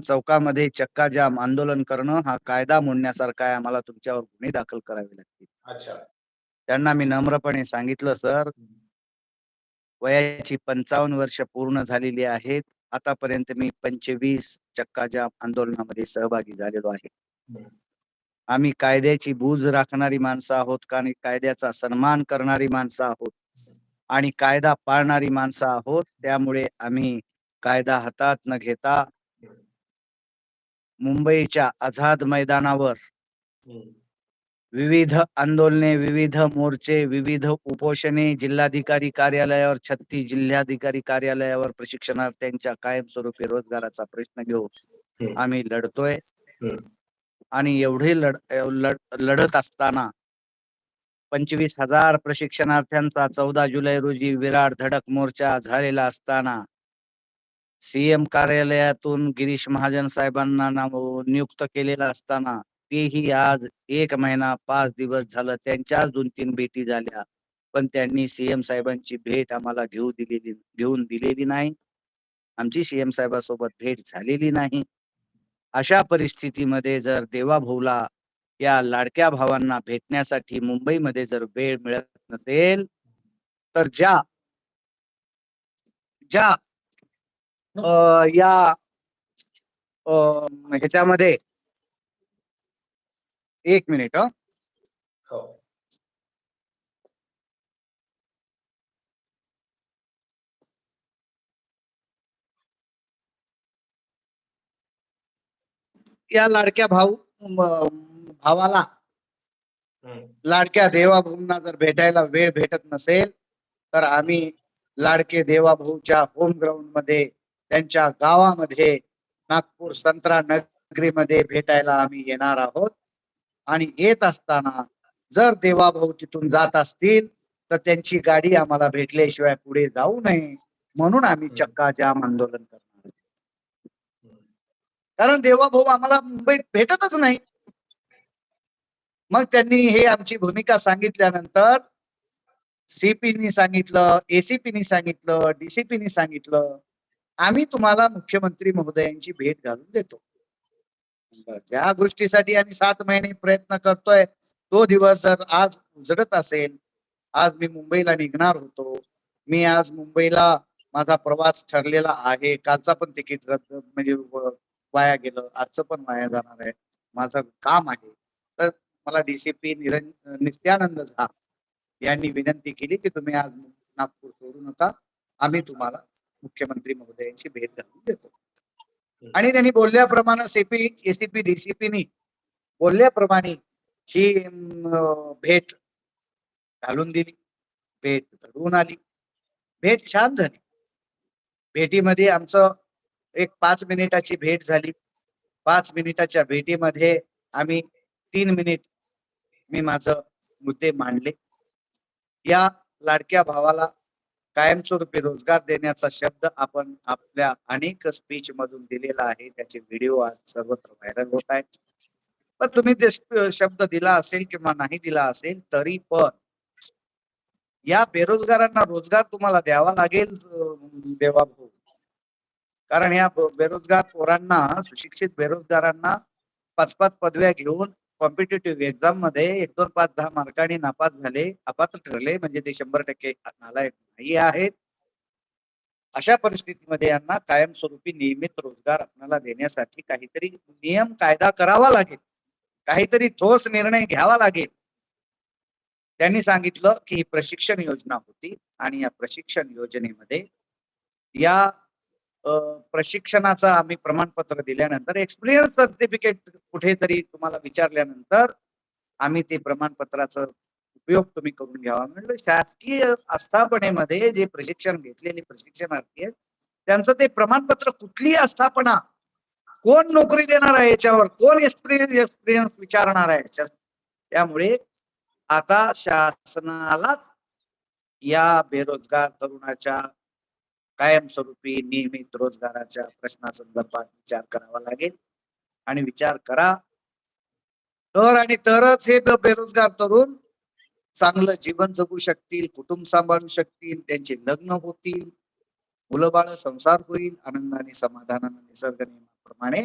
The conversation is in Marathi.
चौकामध्ये चक्का जाम आंदोलन करणं हा कायदा मोडण्यासारखा आहे. आम्हाला तुमच्यावर गुन्हे दाखल करावे लागतील. अच्छा. त्यांना मी नम्रपणे सांगितलं सर वयाची पंचावन्न वर्ष पूर्ण झालेली आहेत. आतापर्यंत मी पंचवीस चक्का जाम आंदोलनामध्ये सहभागी झालेलो आहे. आम्ही कायद्याची बूज राखणारी माणसं आहोत का आणि कायद्याचा सन्मान करणारी माणसं आहोत आणि कायदा पाळणारी माणसं आहोत त्यामुळे आम्ही कायदा हातात न घेता मुंबईच्या आझाद मैदानावर. विविध आंदोलने विविध मोर्चे विविध उपोषणे जिल्हाधिकारी कार्यालयावर छत्तीस जिल्हाधिकारी कार्यालयावर प्रशिक्षणार्थ्यांच्या कायमस्वरूपी रोजगाराचा प्रश्न घेऊन आम्ही लढतोय. आणि एवढे लढ- लढत असताना पंचवीस हजार प्रशिक्षणार्थ्यांचा चौदा जुलै रोजी विराट धडक मोर्चा झालेला असताना सीएम कार्यालयातून गिरीश महाजन साहेबांना नाव- नियुक्त केलेलं असताना तेही आज एक महिना पाच दिवस झालं त्यांच्याच दोन तीन भेटी झाल्या. पण त्यांनी सीएम साहेबांची भेट आम्हाला घेऊ दिलेली घेऊन दिलेली नाही. आमची सीएम साहेबांसोबत भेट झालेली नाही. अशा परिस्थितीमध्ये जर देवाभाऊला या लाडक्या भावांना भेटण्यासाठी मुंबईमध्ये जर वेळ मिळत नसेल तर ज्या ज्या या अ, ह्याच्यामध्ये एक मिनिट हं. या लाडक्या भाऊ भावाला. लाडक्या देवाभाऊंना जर भेटायला वेळ भेटत नसेल तर आम्ही लाडके देवाभाऊच्या होम ग्राउंडमध्ये त्यांच्या गावामध्ये नागपूर संत्रा नगरीमध्ये भेटायला आम्ही येणार आहोत आणि येत असताना जर देवाभाऊ तिथून जात असतील तर त्यांची गाडी आम्हाला भेटल्याशिवाय पुढे जाऊ नये म्हणून आम्ही. चक्का जाम आंदोलन करणार. कारण देवाभाऊ आम्हाला मुंबईत भेटतच नाही मग त्यांनी हे आमची भूमिका सांगितल्यानंतर सीपीनी सांगितलं एसीपीनी सांगितलं डीसीपीनी सांगितलं आम्ही तुम्हाला मुख्यमंत्री महोदयांची भेट घालून देतो. ज्या गोष्टीसाठी आम्ही सात महिने प्रयत्न करतोय तो दिवस जर आज उजडत असेल आज मी मुंबईला निघणार होतो मी आज मुंबईला माझा प्रवास ठरलेला आहे कालचा पण तिकीट रद्द म्हणजे वाया गेलं आजचं पण वाया जाणार आहे माझं काम आहे तर मला डीसीपी निरं नित्यानंद झा यांनी विनंती केली की तुम्ही आज नागपूर सोडू नका आम्ही तुम्हाला मुख्यमंत्री महोदयांची भेट घालून देतो. आणि त्यांनी बोलल्याप्रमाणे सीपी एसीपी डीसीपीनी बोलल्याप्रमाणे ही भेट घालून दिली. भेट घडवून आली. भेट छान झाली. भेटीमध्ये आमचं एक पाच मिनिटाची भेट झाली. पाच मिनिटाच्या भेटीमध्ये आम्ही तीन मिनिट मी माझं मुद्दे मांडले. या लाडक्या भावाला कायमस्वरूपी रोजगार देण्याचा शब्द आपण आपल्या अनेक स्पीच मधून दिलेला आहे. त्याचे व्हिडिओ आज सर्वत्र व्हायरल होत आहेत. पण तुम्ही ते शब्द दिला असेल किंवा नाही दिला असेल तरी पण या बेरोजगारांना रोजगार तुम्हाला द्यावा लागेल देवा भाऊ. कारण या बेरोजगार पोरांना सुशिक्षित बेरोजगारांना पाच पाच पदव्या घेऊन कॉम्पिटेटिव्ह एक्झाममध्ये एक दोन पाच दहा मार्कांनी नापास झाले. अपात्र ठरले म्हणजे ते शंभर टक्के नालायक नाही आहेत अशा परिस्थितीमध्ये यांना कायमस्वरूपी नियमित रोजगार आपल्याला देण्यासाठी काहीतरी नियम कायदा करावा लागेल. काहीतरी ठोस निर्णय घ्यावा लागेल. त्यांनी सांगितलं की ही प्रशिक्षण योजना होती आणि या प्रशिक्षण योजनेमध्ये या प्रशिक्षणाचं आम्ही प्रमाणपत्र दिल्यानंतर एक्सपिरियन्स सर्टिफिकेट कुठेतरी तुम्हाला विचारल्यानंतर आम्ही ते प्रमाणपत्राचा उपयोग तुम्ही करून घ्यावा म्हणजे शासकीय आस्थापनेमध्ये जे प्रशिक्षण घेतलेले प्रशिक्षणार्थी आहेत त्यांचं ते प्रमाणपत्र कुठली आस्थापना कोण नोकरी देणार आहे याच्यावर कोण एक्सपिरियन्स एक्सपिरियन्स विचारणार आहे याच्यात? त्यामुळे आता शासनालाच या बेरोजगार तरुणाच्या कायमस्वरूपी नियमित रोजगाराच्या प्रश्नासंदर्भात विचार करावा लागेल. आणि विचार करा. तर आणि तरच हे बेरोजगार तरुण चांगलं जीवन जगू शकतील कुटुंब सांभाळू शकतील त्यांचे लग्न होतील मुलं बाळ संसार होईल आनंदाने समाधानाने निसर्ग नियमाप्रमाणे